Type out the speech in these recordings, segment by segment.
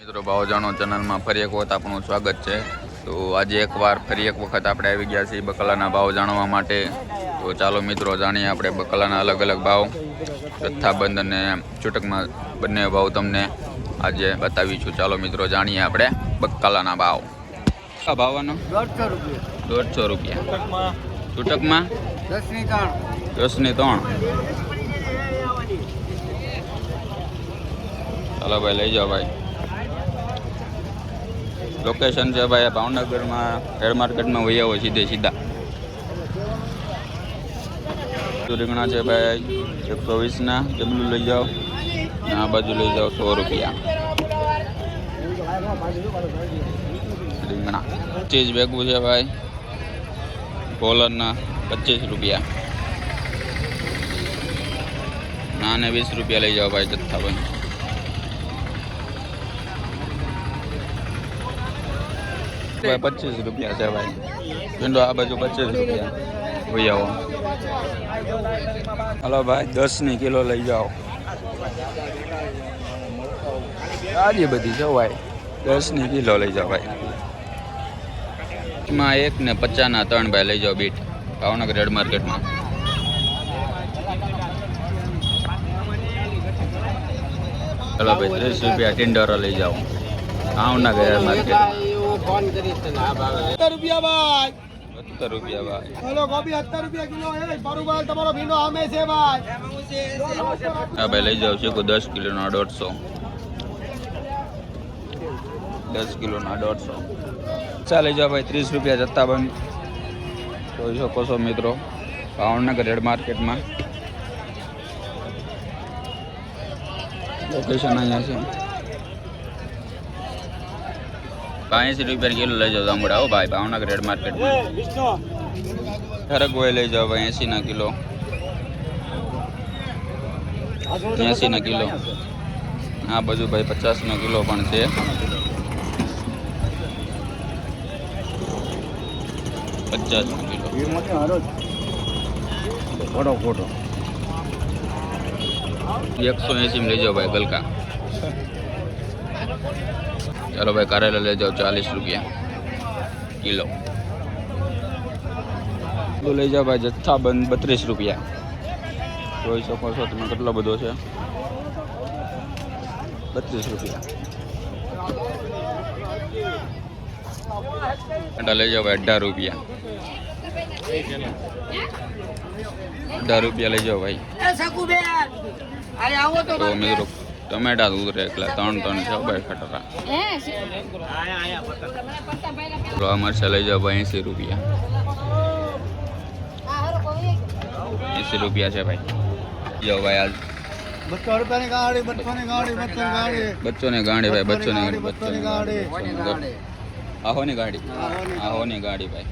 મિત્રો ભાવ જાણો ચેનલમાં ફરી એક વખત આપણું સ્વાગત છે. તો આજે એકવાર ફરી એક વખત આપણે આવી ગયા છીએ બકલાના ભાવ જાણવા માટે. તો ચાલો મિત્રો જાણીએ આપણે બકલાના અલગ અલગ ભાવ. જથ્થાબંધ અને છૂટકમાં બંને ભાવ તમને આજે બતાવીશું. ચાલો મિત્રો જાણીએ આપણે બકલાના ભાવ. આ ભાવનો દોઢસો રૂપિયા. દોઢસો રૂપિયા. છૂટકમાં દસની ત્રણ. દસની ત્રણ. ચાલો ભાઈ, લઈ જાઓ ભાઈ. લોકેશન છે ભાઈ ભાવનગરમાં હેર માર્કેટમાં વહી આવો સીધે સીધા. રીંગણા છે ભાઈ, એકસો વીસના જમલું લઈ જાઓ? આ બાજુ લઈ જાઓ સો રૂપિયા. રીંગણા. પચીસ ભેગું છે ભાઈ. કોલરના પચીસ રૂપિયા. ના ને વીસ રૂપિયા લઈ જાઓ ભાઈ, જથ્થાબંધ. ભાઈ પચીસ રૂપિયા છે ભાઈ. ભીંડો આ બાજુ પચીસ રૂપિયા. આવો. હલો ભાઈ, દસની કિલો લઈ જાઓ. આજી બધી છે ભાઈ, દસની કિલો લઈ જાઓ ભાઈ. એમાં એક ને પચાસના ત્રણ ભાઈ લઈ જાઓ બીટ, ભાવનગર રેડ માર્કેટમાં ચલો ભાઈ, ત્રીસ રૂપિયા ટિંડરો લઈ જાઓ. ભાવનગર રેડ માર્કેટ સત્તર રૂપિયા ભાઈ. સત્તર રૂપિયા ભાઈ. હલો કોબી સત્તર રૂપિયા કિલો હે. બરોબર તમારો ભીનો આમે છે ભાઈ. હા ભાઈ લઈ જાવ શીખો દસ કિલોના દોઢસો. દસ કિલોના દોઢસો. ચાલે જાઓ ભાઈ ત્રીસ રૂપિયા જથ્થાબંધ જોઈ શકો છો મિત્રો ભાવનગર રેડ માર્કેટમાં. લોકેશન અહીંયા છે. પાંસી રૂપિયા કિલો લઈ જાઓ તાંબુડા હો ભાઈ ભાવનગર રેડ માર્કેટમાં ખરગોય લઈ જાઓ ભાઈ એંસીના કિલો. એંસીના કિલો. આ બાજુ ભાઈ પચાસનો કિલો પણ છે. પચાસનો કિલો. Photo photo. એકસો એંસી લઈ જાઓ ભાઈ ગલકા. ચાલો ભાઈ કારેલા લઈ જાઓ ચાલીસ રૂપિયા કિલો. તો લઈ જાઓ ભાઈ જથ્થાબંધ બત્રીસ રૂપિયા. જોઈ શકો છો તમે કેટલો બધો છે. બત્રીસ રૂપિયા. અંડા લઈ જાઓ ભાઈ અઢાર રૂપિયા. અઢાર રૂપિયા લઈ જાઓ ભાઈ. તો મિત્રો ટમેટા દૂધ રે એકલા ત્રણ ત્રણ છે ભાઈ ખટરા. આ મરચા લઈ જાઓ ભાઈ એંસી રૂપિયા. એંસી રૂપિયા છે ભાઈ. જો ભાઈ ગાડી બચ્ચોને ગાડી ભાઈ બચ્ચોને ગાડી બચ્ચોની ગાડી. આહોની ગાડી. આહોની ગાડી ભાઈ.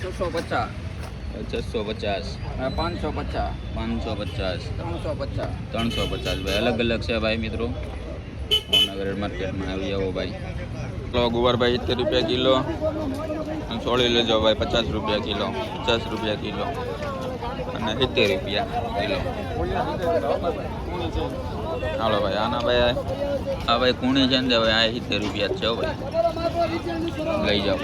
છસો પચાસ. છસો પચાસ પાંચસો પચાસ. પાંચસો પચાસ. ત્રણસો પચાસ. ત્રણસો પચાસ ભાઈ અલગ અલગ છે ભાઈ મિત્રો. ભાવનગર માર્કેટમાં આવી જાઓ ભાઈ. ચલો ગુવારભાઈ સિત્તેર રૂપિયા કિલો. અને સોળી લેજો ભાઈ પચાસ રૂપિયા કિલો પચાસ રૂપિયા કિલો. અને સિત્તેર રૂપિયા કિલો. હાલો ભાઈ આના ભાઈ આ ભાઈ કુણી છે ને ભાઈ આ સિત્તેર રૂપિયા છે ભાઈ. લઈ જાઓ.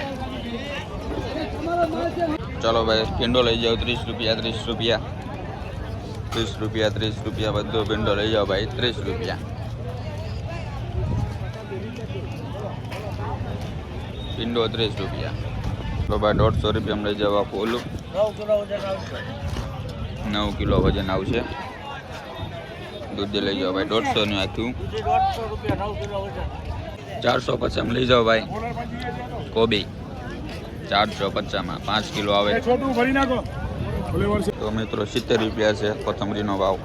ચાલો ભાઈ, ભીંડો લઈ જાઓ, ત્રીસ રૂપિયા ત્રીસ રૂપિયા. ત્રીસ રૂપિયા ત્રીસ રૂપિયા, બધો ભીંડો લઈ જાઓ ભાઈ, ત્રીસ રૂપિયા. ભીંડો ત્રીસ રૂપિયા. તો ભાઈ, દોઢસો રૂપિયા લઈ જાઓ પોલું નવ કિલો વજન આવશે. દૂધ લઈ જાઓ ભાઈ દોઢસો નું આખું ચારસો પછી લઈ જાઓ ભાઈ. કોબી. ચારસો પચાસમાં પાંચ કિલો આવે તો મિત્રો સિત્તેર રૂપિયા છે કોથમરીનો ભાવ.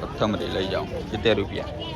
કોથમરી લઈ જાઓ. સિત્તેર રૂપિયા.